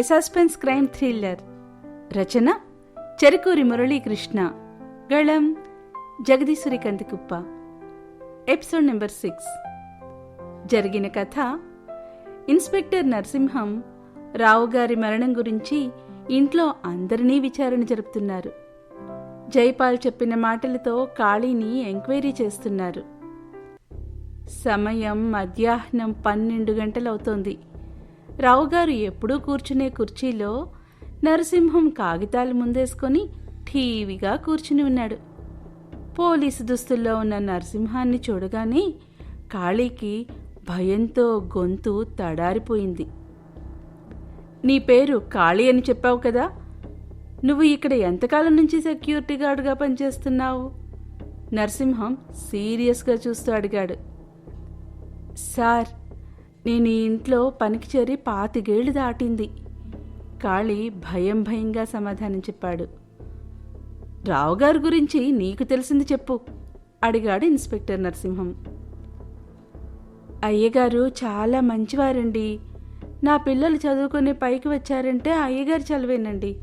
ఎ suspense crime thriller రచన చెరుకూరి మురళీకృష్ణ. గళం Jagadeeswari Kandikuppa episode number six జరిగిన కథ ఇన్స్పెక్టర్ నరసింహం రావు గారి మరణం గురించి ఇంట్లో అందరినీ విచారణ జరుపుతున్నారు. జైపాల్ చెప్పిన మాటలతో కాళీని ఎంక్వైరీ చేస్తున్నారు. సమయం మధ్యాహ్నం పన్నెండు గంటలవుతోంది. రావుగారు ఎప్పుడూ కూర్చునే కుర్చీలో నరసింహం కాగితాలు ముందేసుకొని ఠీవిగా కూర్చుని ఉన్నాడు. పోలీసు దుస్తుల్లో ఉన్న నరసింహాన్ని చూడగానే కాళీకి భయంతో గొంతు తడారిపోయింది. నీ పేరు కాళీ అని చెప్పావు కదా? నువ్వు ఇక్కడ ఎంతకాలం నుంచి సెక్యూరిటీ గార్డుగా పనిచేస్తున్నావు? నరసింహం సీరియస్గా చూస్తూ అడిగాడు. సార్ నేను ఈ ఇంట్లో పనికి చేరి పాతికేళ్ళు దాటింది. కాళీ భయం భయంగా సమాధానం చెప్పాడు రావుగారి గురించి నీకు తెలిసింది చెప్పు అడిగాడు ఇన్స్పెక్టర్ నరసింహం. అయ్యగారు చాలా మంచివారండి. నా పిల్లలు చదువుకునే పైకి వచ్చారంటే అయ్యగారు చదివేనండి.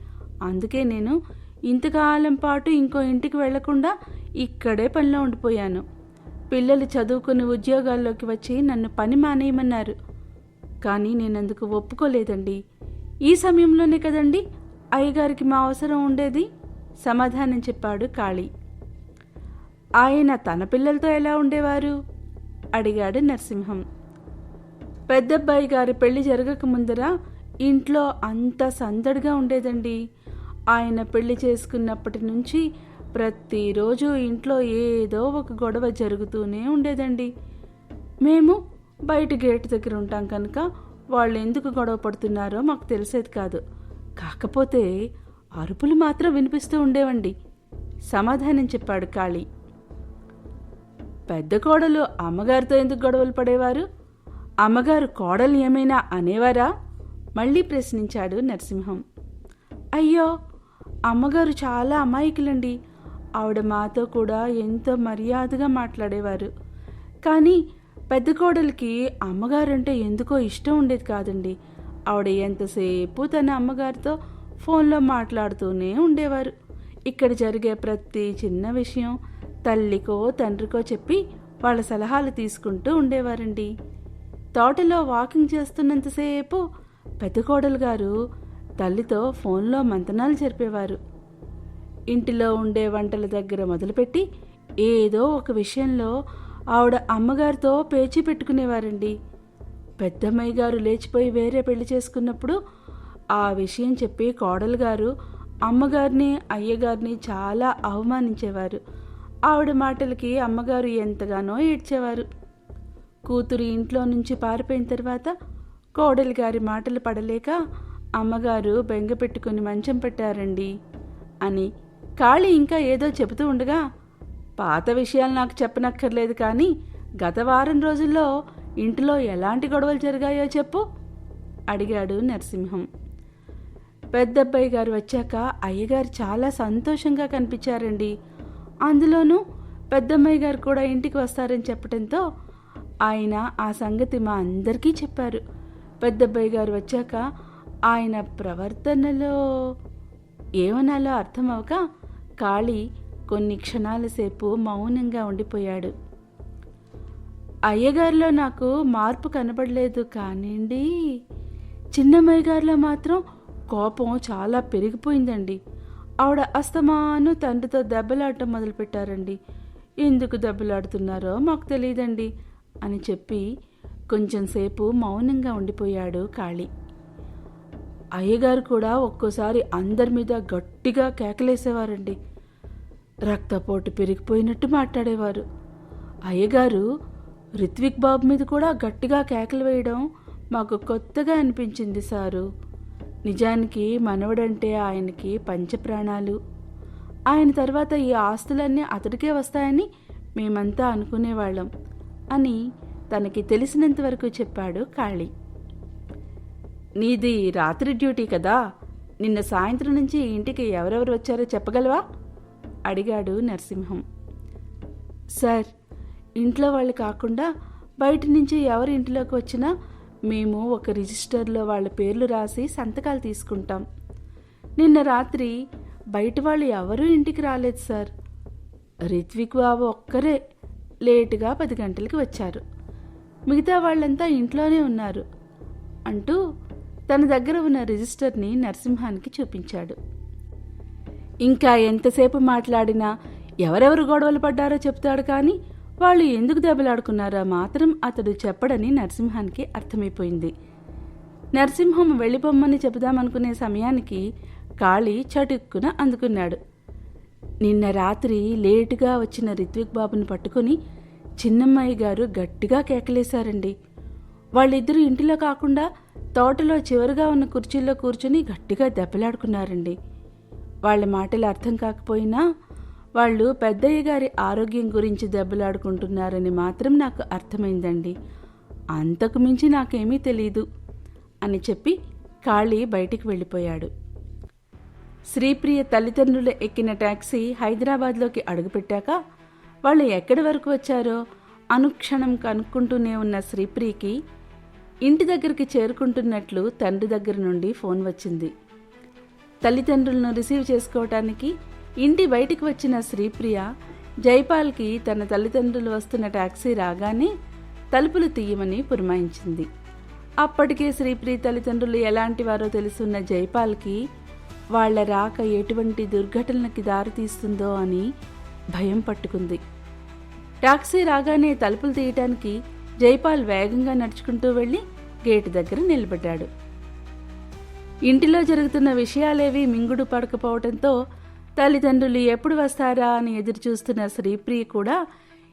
అందుకే నేను ఇంతకాలం పాటు ఇంకో ఇంటికి వెళ్ళకుండా ఇక్కడే పనిలో ఉండిపోయాను. పిల్లలు చదువుకుని ఉద్యోగాల్లోకి వచ్చి నన్ను పని మానేయమన్నారు. కానీ నేను అందుకు ఒప్పుకోలేదండి. ఈ సమయంలోనే కదండి అయ్యగారికి మా అవసరం ఉండేది? సమాధానం చెప్పాడు కాళీ. ఆయన తన పిల్లలతో ఎలా ఉండేవారు? అడిగాడు నరసింహం. పెద్దబ్బాయి గారి పెళ్ళి జరగక ముందర ఇంట్లో అంత సందడిగా ఉండేదండి. ఆయన పెళ్ళి చేసుకున్నప్పటి నుంచి ప్రతిరోజు ఇంట్లో ఏదో ఒక గొడవ జరుగుతూనే ఉండేదండి. మేము బయట గేట్ దగ్గర ఉంటాం కనుక వాళ్ళు ఎందుకు గొడవ పడుతున్నారో మాకు తెలిసేది కాదు. కాకపోతే అరుపులు మాత్రం వినిపిస్తూ ఉండేవండి. సమాధానం చెప్పాడు కాళీ. పెద్ద కోడలు అమ్మగారితో ఎందుకు గొడవలు పడేవారు? అమ్మగారు కోడలు ఏమైనా అనేవారా? మళ్ళీ ప్రశ్నించాడు నరసింహం. అయ్యో అమ్మగారు చాలా అమాయకులండి. ఆవిడ మాతో కూడా ఎంతో మర్యాదగా మాట్లాడేవారు. కానీ పెద్ద కోడలికి అమ్మగారంటే ఎందుకో ఇష్టం ఉండేది కాదండి. ఆవిడ ఎంతసేపు తన అమ్మగారితో ఫోన్లో మాట్లాడుతూనే ఉండేవారు. ఇక్కడ జరిగే ప్రతి చిన్న విషయం తల్లికో తండ్రికో చెప్పి వాళ్ళ సలహాలు తీసుకుంటూ ఉండేవారండి. తోటలో వాకింగ్ చేస్తున్నంతసేపు పెద్ద కోడలు గారు తల్లితో ఫోన్లో మంతనాలు జరిపేవారు. ఇంటిలో ఉండే వంటల దగ్గర మొదలుపెట్టి ఏదో ఒక విషయంలో ఆవిడ అమ్మగారితో పేచీ పెట్టుకునేవారండి. పెద్దమ్మాయి గారు లేచిపోయి వేరే పెళ్ళి చేసుకున్నప్పుడు ఆ విషయం చెప్పి కోడలు గారు అమ్మగారిని అయ్యగారిని చాలా అవమానించేవారు. ఆవిడ మాటలకి అమ్మగారు ఎంతగానో ఏడ్చేవారు. కూతురు ఇంట్లో నుంచి పారిపోయిన తర్వాత కోడలి గారి మాటలు పడలేక అమ్మగారు బెంగ పెట్టుకుని మంచం పెట్టారండి అని కాళీ ఇంకా ఏదో చెబుతూ ఉండగా పాత విషయాలు నాకు చెప్పనక్కర్లేదు కానీ గత వారం రోజుల్లో ఇంటిలో ఎలాంటి గొడవలు జరిగాయో చెప్పు అడిగాడు నరసింహం. పెద్దబ్బాయి గారు వచ్చాక అయ్యగారు చాలా సంతోషంగా కనిపించారండి. అందులోనూ పెద్దమ్మాయి గారు కూడా ఇంటికి వస్తారని చెప్పడంతో ఆయన ఆ సంగతి మా అందరికీ చెప్పారు. పెద్దబ్బాయి గారు వచ్చాక ఆయన ప్రవర్తనలో ఏమనాలో అర్థం కాళీ కొన్ని క్షణాల సేపు మౌనంగా ఉండిపోయాడు. అయ్యగారిలో నాకు మార్పు కనబడలేదు కానివ్వండి చిన్నమ్మాయి గారిలో మాత్రం కోపం చాలా పెరిగిపోయిందండి. ఆవిడ అస్తమాను తండ్రితో దెబ్బలాడటం మొదలుపెట్టారండి. ఎందుకు దెబ్బలాడుతున్నారో మాకు తెలియదండి అని చెప్పి కొంచెంసేపు మౌనంగా ఉండిపోయాడు కాళీ. అయ్యగారు కూడా ఒక్కోసారి అందరి మీద గట్టిగా కేకలేసేవారండి. రక్తపోటు పెరిగిపోయినట్టు మాట్లాడేవారు. అయ్యగారు రిత్విక్ బాబు మీద కూడా గట్టిగా కేకలు వేయడం మాకు కొత్తగా అనిపించింది సారు. నిజానికి మనవడంటే ఆయనకి పంచప్రాణాలు. ఆయన తర్వాత ఈ ఆస్తులన్నీ అతడికే వస్తాయని మేమంతా అనుకునేవాళ్ళం అని తనకి తెలిసినంతవరకు చెప్పాడు కాళీ. నీది రాత్రి డ్యూటీ కదా నిన్న సాయంత్రం నుంచి ఇంటికి ఎవరెవరు వచ్చారో చెప్పగలవా? అడిగాడు నరసింహం. సార్ ఇంట్లో వాళ్ళు కాకుండా బయట నుంచి ఎవరి ఇంట్లోకి వచ్చినా మేము ఒక రిజిస్టర్లో వాళ్ళ పేర్లు రాసి సంతకాలు తీసుకుంటాం. నిన్న రాత్రి బయట వాళ్ళు ఎవరూ ఇంటికి రాలేదు సార్. రిత్విక్ బాబు ఒక్కరే లేటుగా పది గంటలకి వచ్చారు. మిగతా వాళ్ళంతా ఇంట్లోనే ఉన్నారు అంటూ తన దగ్గర ఉన్న రిజిస్టర్ని నరసింహానికి చూపించాడు. ఇంకా ఎంతసేపు మాట్లాడినా ఎవరెవరు గొడవలు పడ్డారో చెప్తాడు కానీ వాళ్ళు ఎందుకు దెబ్బలాడుకున్నారో మాత్రం అతడు చెప్పడని నరసింహానికి అర్థమైపోయింది. నరసింహం వెళ్ళిపోమ్మని చెబుదామనుకునే సమయానికి కాళీ చటుక్కున అందుకున్నాడు. నిన్న రాత్రి లేటుగా వచ్చిన రిత్విక్ బాబుని పట్టుకుని చిన్నమ్మాయి గారు గట్టిగా కేకలేశారండి. వాళ్ళిద్దరూ ఇంటిలో కాకుండా తోటలో చివరిగా ఉన్న కుర్చీల్లో కూర్చుని గట్టిగా దెబ్బలాడుకున్నారండి. వాళ్ళ మాటలు అర్థం కాకపోయినా వాళ్ళు పెద్దయ్య గారి ఆరోగ్యం గురించి దెబ్బలాడుకుంటున్నారని మాత్రం నాకు అర్థమైందండి. అంతకు మించి నాకేమీ తెలీదు అని చెప్పి కాళీ బయటికి వెళ్ళిపోయాడు. శ్రీప్రియ తల్లిదండ్రులు ఎక్కిన టాక్సీ హైదరాబాద్లోకి అడుగుపెట్టాక వాళ్ళు ఎక్కడి వరకు వచ్చారో అనుక్షణం కనుక్కుంటూనే ఉన్న శ్రీప్రియకి ఇంటి దగ్గరికి చేరుకుంటున్నట్లు తండ్రి దగ్గర నుండి ఫోన్ వచ్చింది. తల్లిదండ్రులను రిసీవ్ చేసుకోవటానికి ఇంటి బయటికి వచ్చిన శ్రీప్రియ జైపాల్కి తన తల్లిదండ్రులు వస్తున్న టాక్సీ రాగానే తలుపులు తీయమని పురమాయించింది. అప్పటికే శ్రీప్రియ తల్లిదండ్రులు ఎలాంటి వారో తెలుసున్న జైపాల్కి వాళ్ళ రాక ఎటువంటి దుర్ఘటనలకి దారితీస్తుందో అని భయం పట్టుకుంది. టాక్సీ రాగానే తలుపులు తీయటానికి జైపాల్ వేగంగా నడుచుకుంటూ వెళ్ళి గేటు దగ్గర నిలబడ్డాడు. ఇంటిలో జరుగుతున్న విషయాలేవి మింగుడు పడకపోవడంతో తల్లిదండ్రులు ఎప్పుడు వస్తారా అని ఎదురు చూస్తున్న శ్రీప్రియ కూడా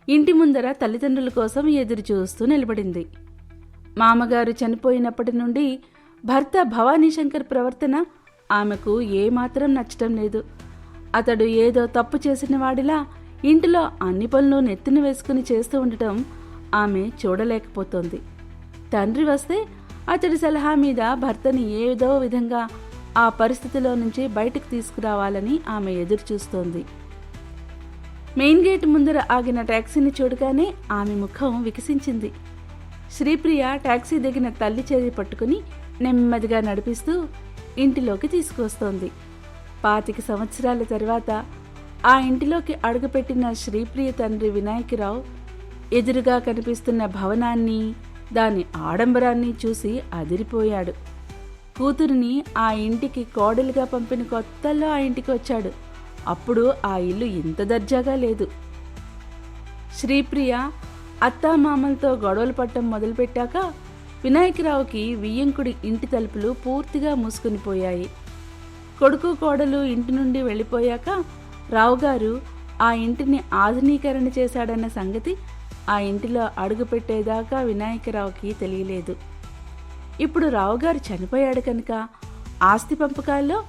ఇంటి ముందర తల్లిదండ్రుల కోసం ఎదురు చూస్తూ నిలబడింది. మామగారు చనిపోయినప్పటి నుండి భర్త భవానీ శంకర్ ప్రవర్తన ఆమెకు ఏమాత్రం నచ్చటం లేదు. అతడు ఏదో తప్పు చేసిన వాడిలా ఇంటిలో అన్ని పనులు నెత్తిన వేసుకుని చేస్తూ ఉండటం ఆమె చూడలేకపోతోంది. తండ్రి వస్తే అతడి సలహా మీద భర్తని ఏదో విధంగా ఆ పరిస్థితిలో నుంచి బయటకు తీసుకురావాలని ఆమె ఎదురు చూస్తోంది మెయిన్ గేట్ ముందర ఆగిన ట్యాక్సీని చూడగానే ఆమె ముఖం వికసించింది. శ్రీప్రియ ట్యాక్సీ దిగిన తల్లి చేతి పట్టుకుని నెమ్మదిగా నడిపిస్తూ ఇంటిలోకి తీసుకొస్తోంది పాతిక సంవత్సరాల తర్వాత ఆ ఇంటిలోకి అడుగుపెట్టిన శ్రీప్రియ తండ్రి వినాయకరావు ఎదురుగా కనిపిస్తున్న భవనాన్ని దాని ఆడంబరాన్ని చూసి అదిరిపోయాడు. కూతురిని ఆ ఇంటికి కోడలుగా పంపిన కొత్తల్లో ఆ ఇంటికి వచ్చాడు. అప్పుడు ఆ ఇల్లు ఇంత దర్జాగా లేదు. శ్రీప్రియ అత్తామామలతో గొడవలు పట్టడం మొదలుపెట్టాక వినాయకరావుకి వియ్యంకుడి ఇంటి తలుపులు పూర్తిగా మూసుకునిపోయాయి కొడుకు కోడలు ఇంటి నుండి వెళ్ళిపోయాక రావుగారు ఆ ఇంటిని ఆధునీకరణ చేశాడన్న సంగతి ఆ ఇంటిలో అడుగుపెట్టేదాకా వినాయకరావుకి తెలియలేదు. ఇప్పుడు రావుగారు చనిపోయాడు కనుక ఆస్తి పంపకాల్లో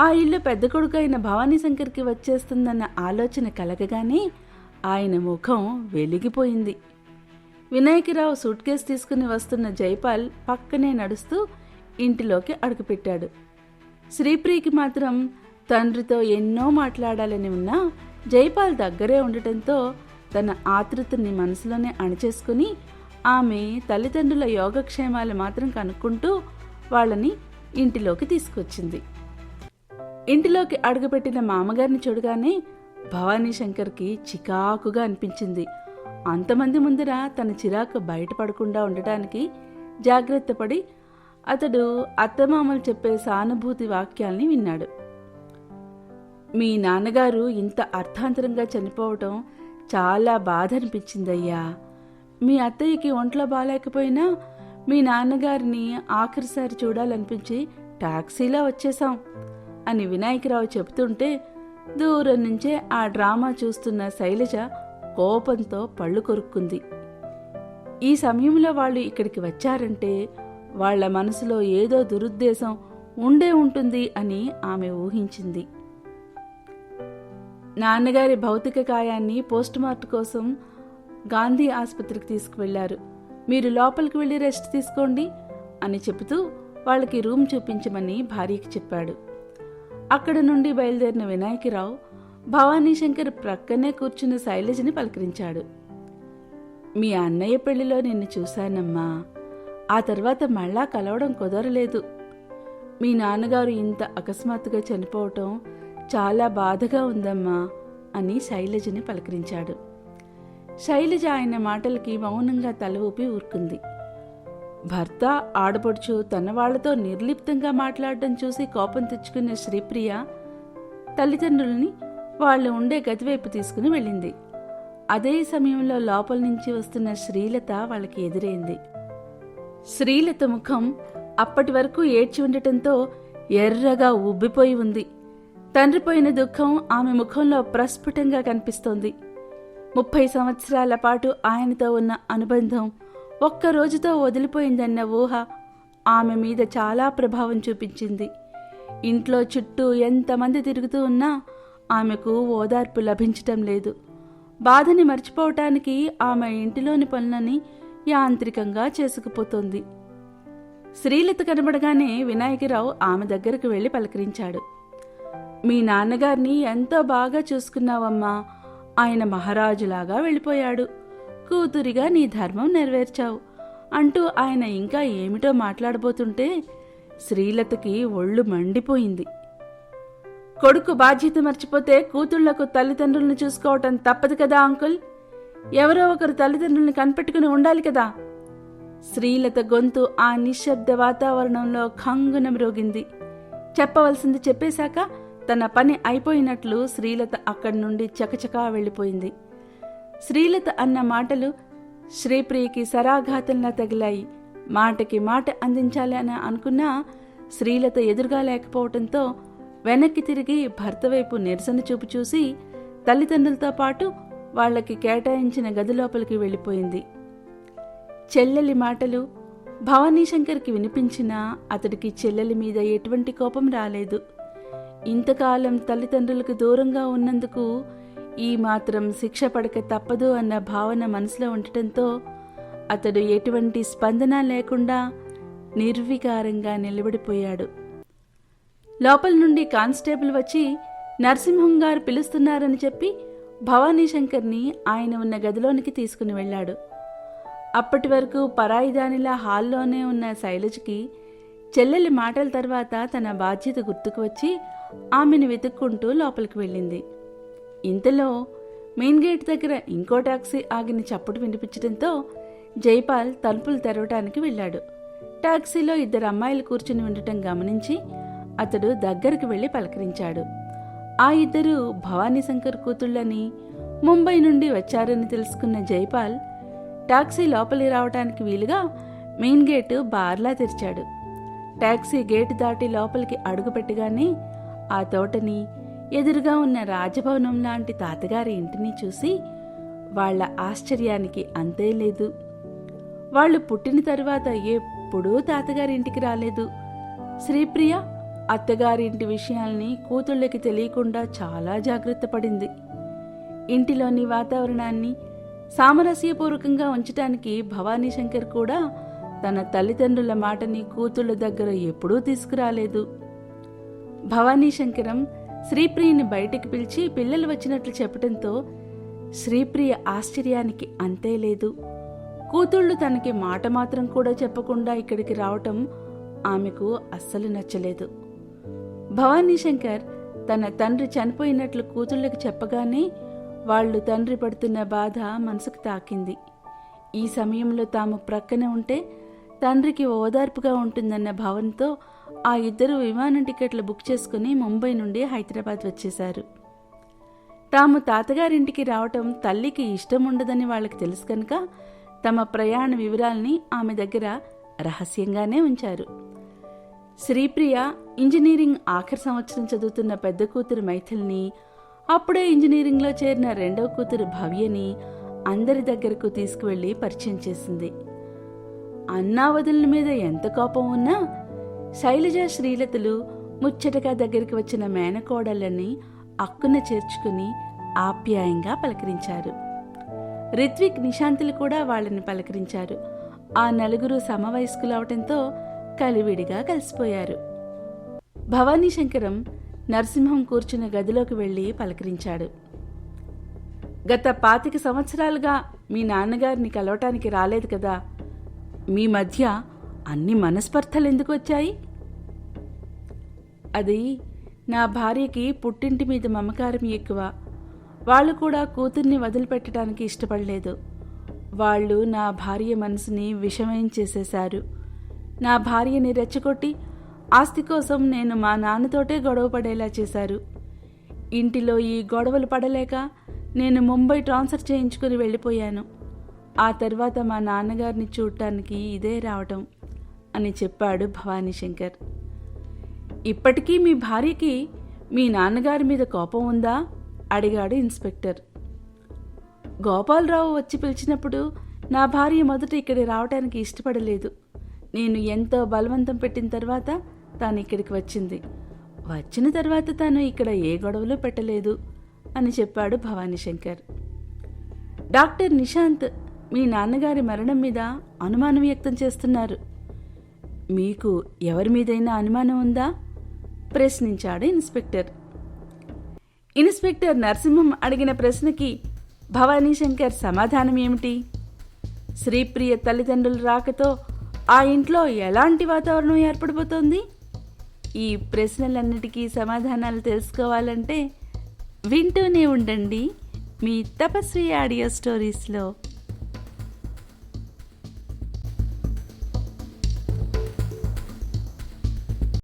ఆ ఇల్లు పెద్ద కొడుకు అయిన భవానీ శంకర్కి వచ్చేస్తుందన్న ఆలోచన కలగగానే ఆయన ముఖం వెలిగిపోయింది. వినాయకరావు సూట్ కేసు తీసుకుని వస్తున్న జైపాల్ పక్కనే నడుస్తూ ఇంటిలోకి అడుగుపెట్టాడు శ్రీప్రియకి మాత్రం తండ్రితో ఎన్నో మాట్లాడాలని ఉన్నా జైపాల్ దగ్గరే ఉండటంతో తన ఆతృతని మనసులోనే అణచేసుకుని ఆమె తల్లిదండ్రుల యోగక్షేమాలు మాత్రం కనుక్కుంటూ వాళ్ళని ఇంటిలోకి తీసుకొచ్చింది. ఇంటిలోకి అడుగుపెట్టిన మామగారిని చూడగానే భవానీ శంకర్కి చికాకుగా అనిపించింది. అంతమంది ముందర తన చిరాకు బయటపడకుండా ఉండటానికి జాగ్రత్త పడి అతడు అత్తమామలు చెప్పే సానుభూతి వాక్యాల్ని విన్నాడు. మీ నాన్నగారు ఇంత అర్థాంతరంగా చనిపోవటం చాలా బాధ అనిపించిందయ్యా మీ అత్తయ్యకి ఒంట్లో బాగాలేకపోయినా మీ నాన్నగారిని ఆఖరిసారి చూడాలనిపించి టాక్సీలో వచ్చేసాం అని వినాయకరావు చెబుతుంటే దూరం నుంచే ఆ డ్రామా చూస్తున్న శైలజ కోపంతో పళ్ళు కొరుక్కుంది. ఈ సమయంలో వాళ్ళు ఇక్కడికి వచ్చారంటే వాళ్ళ మనసులో ఏదో దురుద్దేశం ఉండే ఉంటుంది అని ఆమె ఊహించింది. నాన్నగారి భౌతిక కాయాన్ని పోస్టుమార్టం కోసం గాంధీ ఆసుపత్రికి తీసుకువెళ్ళారు. మీరు లోపలికి వెళ్ళి రెస్ట్ తీసుకోండి అని చెబుతూ వాళ్ళకి రూమ్ చూపించమని భార్యకి చెప్పాడు. అక్కడ నుండి బయలుదేరిన వినాయకరావు భవానీ శంకర్ ప్రక్కనే కూర్చున్న శైలజని పలకరించాడు. మీ అన్నయ్య పెళ్ళిలో నిన్ను చూశానమ్మా. ఆ తర్వాత మళ్ళా కలవడం కుదరలేదు. మీ నాన్నగారు ఇంత అకస్మాత్తుగా చనిపోవటం చాలా బాధగా ఉందమ్మా అని శైలజని పలకరించాడు. శైలజ ఆయన మాటలకి మౌనంగా తల ఊపి ఊరుకుంది. భర్త ఆడపడుచు తన వాళ్ళతో నిర్లిప్తంగా మాట్లాడడం చూసి కోపం తెచ్చుకున్న శ్రీప్రియ తల్లిదండ్రుల్ని వాళ్ళు ఉండే గదివైపు తీసుకుని వెళ్ళింది. అదే సమయంలో లోపల నుంచి వస్తున్న శ్రీలత వాళ్ళకి ఎదురైంది. శ్రీలత ముఖం అప్పటి వరకు ఏడ్చి ఉండటంతో ఎర్రగా ఉబ్బిపోయి ఉంది. తండ్రిపోయిన దుఃఖం ఆమె ముఖంలో ప్రస్ఫుటంగా కనిపిస్తోంది. ముప్పై సంవత్సరాల పాటు ఆయనతో ఉన్న అనుబంధం ఒక్క రోజుతో వదిలిపోయిందన్న ఊహ ఆమె మీద చాలా ప్రభావం చూపించింది. ఇంట్లో చుట్టూ ఎంతమంది తిరుగుతూ ఉన్నా ఆమెకు ఓదార్పు లభించటం లేదు. బాధని మర్చిపోవటానికి ఆమె ఇంటిలోని పనులని యాంత్రికంగా చేసుకుపోతోంది. శ్రీలత కనబడగానే వినాయకరావు ఆమె దగ్గరకు వెళ్ళి పలకరించాడు. మీ నాన్నగారిని ఎంతో బాగా చూసుకున్నావమ్మా? ఆయన మహారాజులాగా వెళ్ళిపోయాడు. కూతురిగా నీ ధర్మం నెరవేర్చావు. అంటూ ఆయన ఇంకా ఏమిటో మాట్లాడబోతుంటే శ్రీలతకి ఒళ్ళు మండిపోయింది. కొడుకు బాధ్యత మర్చిపోతే కూతుళ్ళకు తల్లిదండ్రులను చూసుకోవటం తప్పదు కదా అంకుల్? ఎవరో ఒకరు తల్లిదండ్రుల్ని కనిపెట్టుకుని ఉండాలి కదా? శ్రీలత గొంతు ఆ నిశ్శబ్ద వాతావరణంలో ఖంగున మ్రోగింది. చెప్పవలసింది చెప్పేశాక తన పని అయిపోయినట్లు శ్రీలత అక్కడి నుండి చకచకా వెళ్ళిపోయింది. శ్రీలత అన్న మాటలు శ్రీప్రియకి సరాఘాతంలా తగిలాయి. మాటకి మాట అందించాలి అని అనుకున్నా శ్రీలత ఎదురుగా లేకపోవడంతో వెనక్కి తిరిగి భర్త వైపు నిరసన చూపు చూసి తల్లిదండ్రులతో పాటు వాళ్ళకి కేటాయించిన గది లోపలికి వెళ్ళిపోయింది. చెల్లెలి మాటలు భవానీ శంకర్కి వినిపించినా అతడికి చెల్లెలి మీద ఎటువంటి కోపం రాలేదు. ఇంతకాలం తల్లిదండ్రులకు దూరంగా ఉన్నందుకు ఈ మాత్రం శిక్ష పడక తప్పదు అన్న భావన మనసులో ఉండటంతో అతడు ఎటువంటి స్పందన లేకుండా నిర్వికారంగా నిలబడిపోయాడు. లోపల నుండి కానిస్టేబుల్ వచ్చి నరసింహం గారు పిలుస్తున్నారని చెప్పి భవానీ శంకర్ని ఆయన ఉన్న గదిలోనికి తీసుకుని వెళ్ళాడు. అప్పటి వరకు పరాయిదానిలా హాల్లోనే ఉన్న శైలజకి చెల్లెలి మాటల తర్వాత తన బాధ్యత గుర్తుకు వచ్చి ఆమెను వెతుక్కుంటూ లోపలికి వెళ్ళింది. ఇంతలో మెయిన్ గేట్ దగ్గర ఇంకో టాక్సీ ఆగిన చప్పుడు వినిపించడంతో జైపాల్ తలుపులు తెరవటానికి వెళ్ళాడు. టాక్సీలో ఇద్దరు అమ్మాయిలు కూర్చుని ఉండటం గమనించి అతడు దగ్గరికి వెళ్ళి పలకరించాడు. ఆ ఇద్దరు భవానీ శంకర్ కూతుళ్ళని ముంబై నుండి వచ్చారని తెలుసుకున్న జైపాల్ టాక్సీ లోపలి రావటానికి వీలుగా మెయిన్ గేటు బార్లా తెరిచాడు. టాక్సీ గేటు దాటి లోపలికి అడుగుపెట్టగానే ఆ తోటని ఎదురుగా ఉన్న రాజభవనం లాంటి తాతగారి ఇంటిని చూసి వాళ్ళ ఆశ్చర్యానికి అంతే లేదు. వాళ్ళు పుట్టిన తరువాత ఎప్పుడూ తాతగారి ఇంటికి రాలేదు. శ్రీప్రియ అత్తగారింటి విషయాల్ని కూతుళ్ళకి తెలియకుండా చాలా జాగ్రత్త పడింది. ఇంటిలోని వాతావరణాన్ని సామరస్యపూర్వకంగా ఉంచటానికి భవానీ శంకర్ కూడా తన తల్లిదండ్రుల మాటని కూతుళ్ళ దగ్గర ఎప్పుడూ తీసుకురాలేదు. భవానీ శంకరం శ్రీప్రియని బయటికి పిలిచి పిల్లలు వచ్చినట్లు చెప్పడంతో శ్రీప్రియ ఆశ్చర్యానికి అంతే లేదు. కూతుళ్ళు తనకి మాట మాత్రం కూడా చెప్పకుండా ఇక్కడికి రావటం ఆమెకు అస్సలు నచ్చలేదు. భవానీ శంకర్ తన తండ్రి చనిపోయినట్లు కూతుళ్ళకి చెప్పగానే వాళ్ళు తండ్రి పడుతున్న బాధ మనసుకు తాకింది. ఈ సమయంలో తాము ప్రక్కనే ఉంటే తండ్రికి ఓదార్పుగా ఉంటుందన్న భావనతో ఆ ఇద్దరు విమానం టికెట్లు బుక్ చేసుకుని ముంబై నుండి హైదరాబాద్ వచ్చేశారు. తాము తాతగారింటికి రావటం తల్లికి ఇష్టం ఉండదని వాళ్ళకి తెలుసు కనుక తమ ప్రయాణ వివరాల్ని ఆమె దగ్గర రహస్యంగానే ఉంచారు. శ్రీప్రియ ఇంజనీరింగ్ ఆఖరి సంవత్సరం చదువుతున్న పెద్ద కూతురు మైథిల్ని అప్పుడే ఇంజనీరింగ్లో చేరిన రెండవ కూతురు భవ్యని అందరి దగ్గరకు తీసుకువెళ్ళి పరిచయం చేసింది. అన్నావదుల మీద ఎంత కోపం ఉన్నా శైలజ శ్రీలతలు ముచ్చటగా దగ్గరికి వచ్చిన మేనకోడళ్ళని అక్కున చేర్చుకుని ఆప్యాయంగా పలకరించారు. రిత్విక్ నిశాంతులు కూడా వాళ్ళని పలకరించారు. ఆ నలుగురు సమవయస్కులు అవటంతో కలివిడిగా కలిసిపోయారు. భవానీ శంకరం నరసింహం కూర్చున్న గదిలోకి వెళ్ళి పలకరించాడు. గత పాతిక సంవత్సరాలుగా మీ నాన్నగారిని కలవటానికి రాలేదు కదా మీ మధ్య అన్ని మనస్పర్ధలు ఎందుకు వచ్చాయి? అది నా భార్యకి పుట్టింటి మీద మమకారం ఎక్కువ. వాళ్ళు కూడా కూతుర్ని వదిలిపెట్టడానికి ఇష్టపడలేదు. వాళ్ళు నా భార్య మనసుని విషమయం చేసేశారు. నా భార్యని రెచ్చగొట్టి ఆస్తి కోసం నేను మా నాన్నతోటే గొడవ పడేలా చేశారు. ఇంటిలో ఈ గొడవలు పడలేక నేను ముంబై ట్రాన్స్ఫర్ చేయించుకుని వెళ్ళిపోయాను. ఆ తర్వాత మా నాన్నగారిని చూడటానికి ఇదే రావటం అని చెప్పాడు భవానీ శంకర్. ఇప్పటికీ మీ భార్యకి మీ నాన్నగారి మీద కోపం ఉందా? అడిగాడు ఇన్స్పెక్టర్. గోపాలరావు వచ్చి పిలిచినప్పుడు నా భార్య మొదట ఇక్కడ రావటానికి ఇష్టపడలేదు. నేను ఎంతో బలవంతం పెట్టిన తర్వాత తాను ఇక్కడికి వచ్చింది. వచ్చిన తర్వాత తాను ఇక్కడ ఏ గొడవలు పెట్టలేదు అని చెప్పాడు భవానీ శంకర్. డాక్టర్ నిశాంత్ మీ నాన్నగారి మరణం మీద అనుమానం వ్యక్తం చేస్తున్నారు. మీకు ఎవరి మీదైనా అనుమానం ఉందా? ప్రశ్నించాడు ఇన్స్పెక్టర్. ఇన్స్పెక్టర్ నరసింహం అడిగిన ప్రశ్నకి భవానీ శంకర్ సమాధానం ఏమిటి? శ్రీప్రియ తల్లిదండ్రుల రాకతో ఆ ఇంట్లో ఎలాంటి వాతావరణం ఏర్పడిపోతోంది ఈ ప్రశ్నలన్నిటికీ సమాధానాలు తెలుసుకోవాలంటే వింటూనే ఉండండి మీ తపస్వి ఆడియో స్టోరీస్లో.